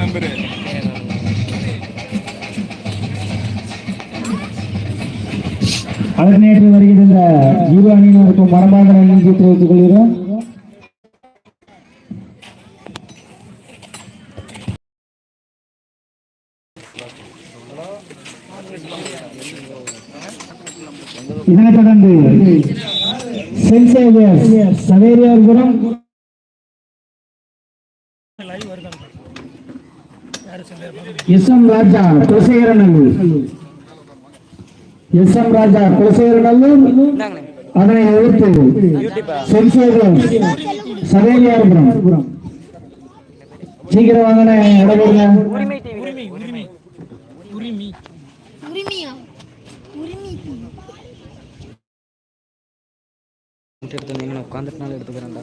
Number அழகநேற்று வருகின்ற ஜீவ அணியினருக்கும் மரபாக நன்றி தெரிவித்துக் கொள்கிறோம். இதனைத் தொடர்ந்து saint Xavier Saveriyarpuram S M Raja Kulasekaranallur S M Raja Kulasekaranallur அதனை எதிர்த்து சென்ட் சேவியர் சவேரியார்புரம். சீக்கிரம் வாங்கின உரிமை எடுத்து எடுத்துக்கிறேன்டா.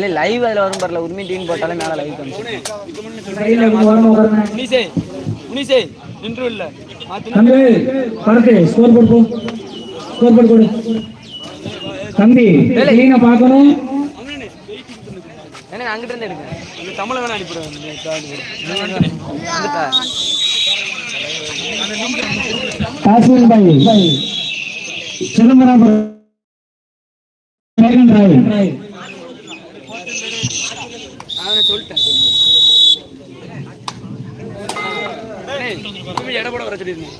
இல்லை லைவ் அதில் வரும் பாருல உரிமை டீம் போட்டாலே மேலே லைவ் காமிச்சு. நின்று இல்ல தம்பி படத்து ஸ்கோர் போடு போ. ஸ்கோர் போடு போடு. தம்பி நீங்க பார்க்கணும். எனக்கு அங்கிட்ட இருந்து எடுங்க. அந்த தமிழ வேணா அனுப்பிடுவேன் காஷ்மீர் பாய் சிதம்பரம் அவனை சொல்லிட்டேன். டேய், எடை போட வர சொல்லியிருந்தேன்.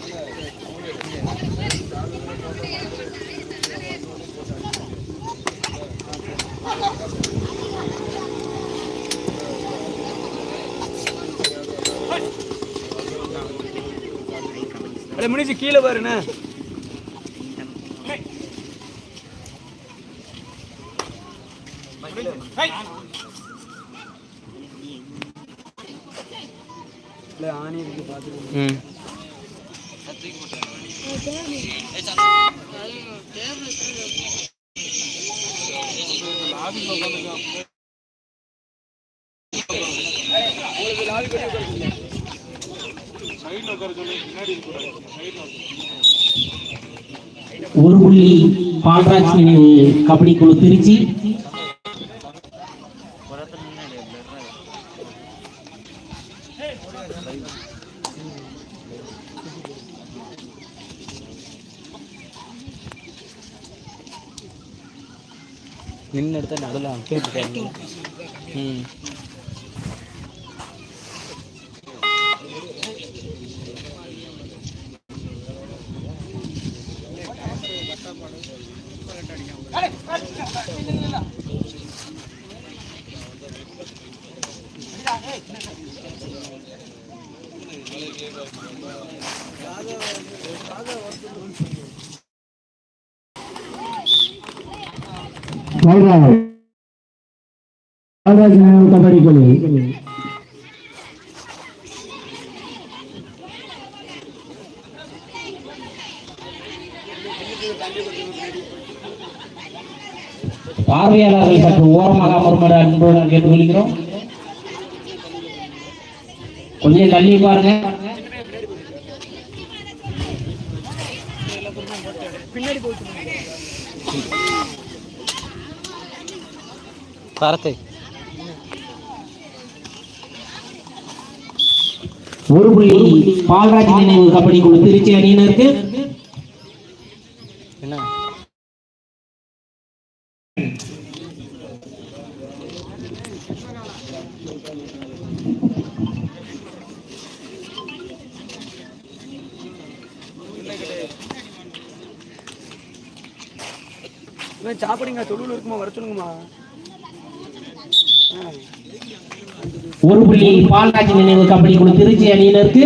அட முனிச்சு கீழே பாருண்ணே இல்லை ஆணி இருக்கு பார்த்துக்கோங்க ஒரு புள்ளி பால்ராஜ் நினைவு கபடி குழு திருச்சி நின்று எடுத்தா நடுவில் கேட்டு ம். பால்ராஜ் கபடி குழு பார்வையாளர்கள் சற்று ஓரமாக அமருமாறு அன்புடன் கேட்டுக்கொள்கிறோம். கொஞ்சம் தள்ளி பாருங்க. பின்னாடி போயிட்டு கரத்தை ஒரு புள்ளி பால்ராஜ் நினைவு கபடி குழு திருச்சி அணியினருக்கு. சாப்பிடுங்க தொழில் இருக்குமா வர சொல்லுங்கம்மா. ஒரு புள்ளி பால்ராஜ் நினைவு கபடி குழு திருச்சி அணியினருக்கு.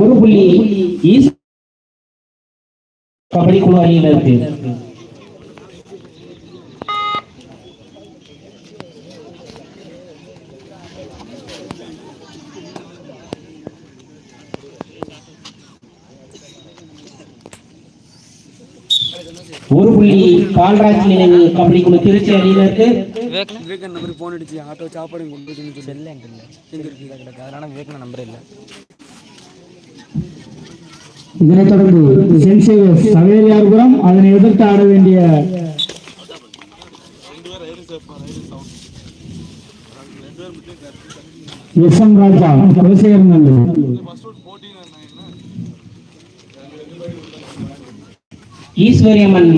ஒரு புள்ளி கபடி குழு அணியினருக்கு. ஒரு புள்ளி பால்ராஜ் நினைவு கபடி குழு திருச்சி அணியினருக்கு. விவேகன் நம்பருக்கு ஃபோன் அடிச்சு ஆட்டோ சாப்பாடு கொண்டு போய் சொல்லி. செல்ல என்கிட்ட இல்லை எங்கே கிடக்கு. அதனால விவேக் நம்பர் இல்லை. இதனைத் தொடர்ந்து சென்ட் சேவியர்ஸ் சவேரியார்புரம் அதனை எதிர்த்து ஆட வேண்டிய எஸ் எம் ராஜா குலசேகரன் நல்லூர் ஈஸ்வரியம்மன்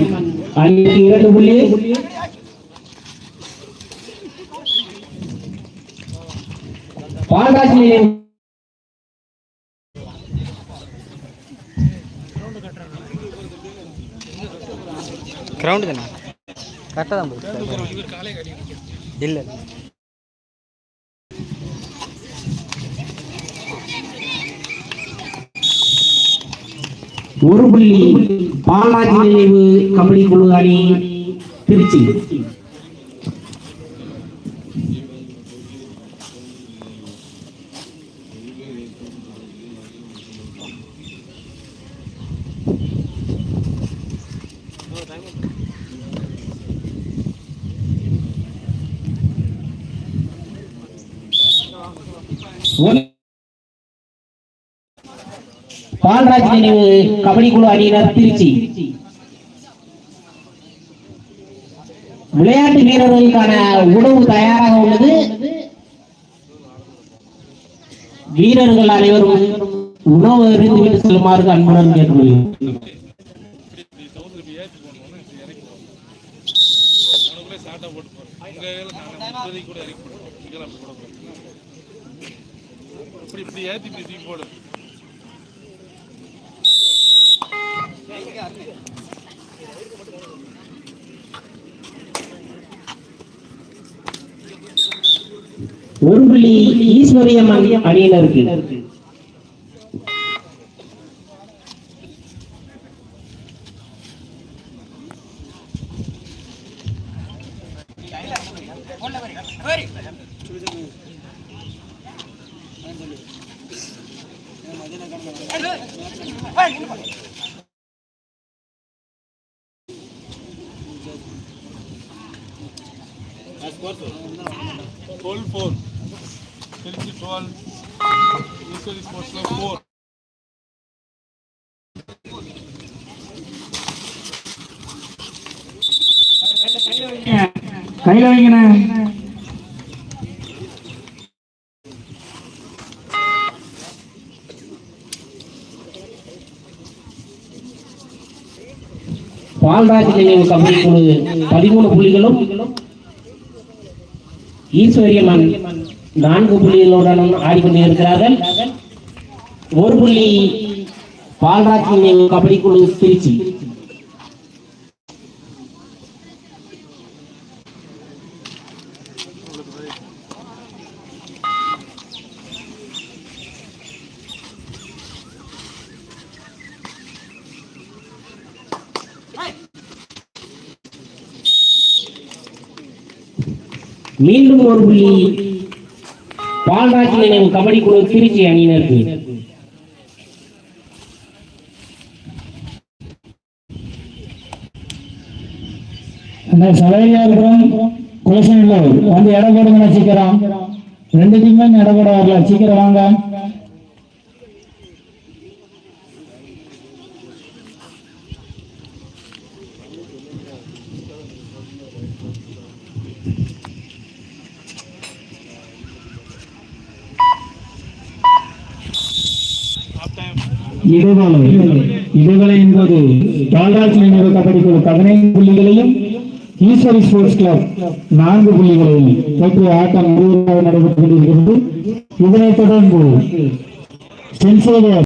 அணிக்கு இரண்டு புள்ளி. பால்ராஜ் நிலையம் கிரவுண்டு தானே கரெக்டாக தான் போகுது. இல்லை. ஒரு புள்ளி பாலாஜி நினைவு கபடி குழு அணி திருச்சி What? பால்ராஜ் நினைவு கபடி குழு அணியினர் திருச்சி. விளையாட்டு வீரர்களுக்கான உணவு தயாராக உள்ளது. வீரர்கள் அனைவரும் உணவு அறிந்துவிட்டு செல்லுமாறு அன்புடன் கேட்டுக்கொள்கிறேன் இப்படி இப்படி ஏத்தி போடு ஒரு புள்ளி ஈஸ்வரியம் know what? Twelve four Trichy twelve Eswari ஸ்போர்ட்ஸ்ல ஃபோர் கையில வைங்கண்ணே. பால்ராஜ் நினைவு குழு பதிமூணு புள்ளிகளும் ஈஸ்வரியம்மன் நான்கு புள்ளிகளுடன் ஆடிக்கொண்டிருக்கிறார்கள். ஒரு புள்ளி பால்ராஜ் கபடி குழு திருச்சி. மீண்டும் ஒரு புள்ளி. பால்ராஜ் நினைவு கபடி குழு திருச்சி அணியினருக்கு. அந்த சலையாபுரம் வந்து இடம் போடுங்க சீக்கிரம். ரெண்டு டீமே இடம் போட வரல சீக்கிரம் வாங்க. இடைவேளை இடைவேளை என்பது தால்ராஜ் நினைவு கபடி குழு பதினைந்து புள்ளிகளையும் ஈஸ்வரி ஸ்போர்ட்ஸ் கிளப் நான்கு புள்ளிகளையும் பெற்று ஆட்டம் முழுவதாக நடைபெற்றுக் கொண்டிருக்கிறது. இதனைத் தொடர்ந்து சென்சேரியர்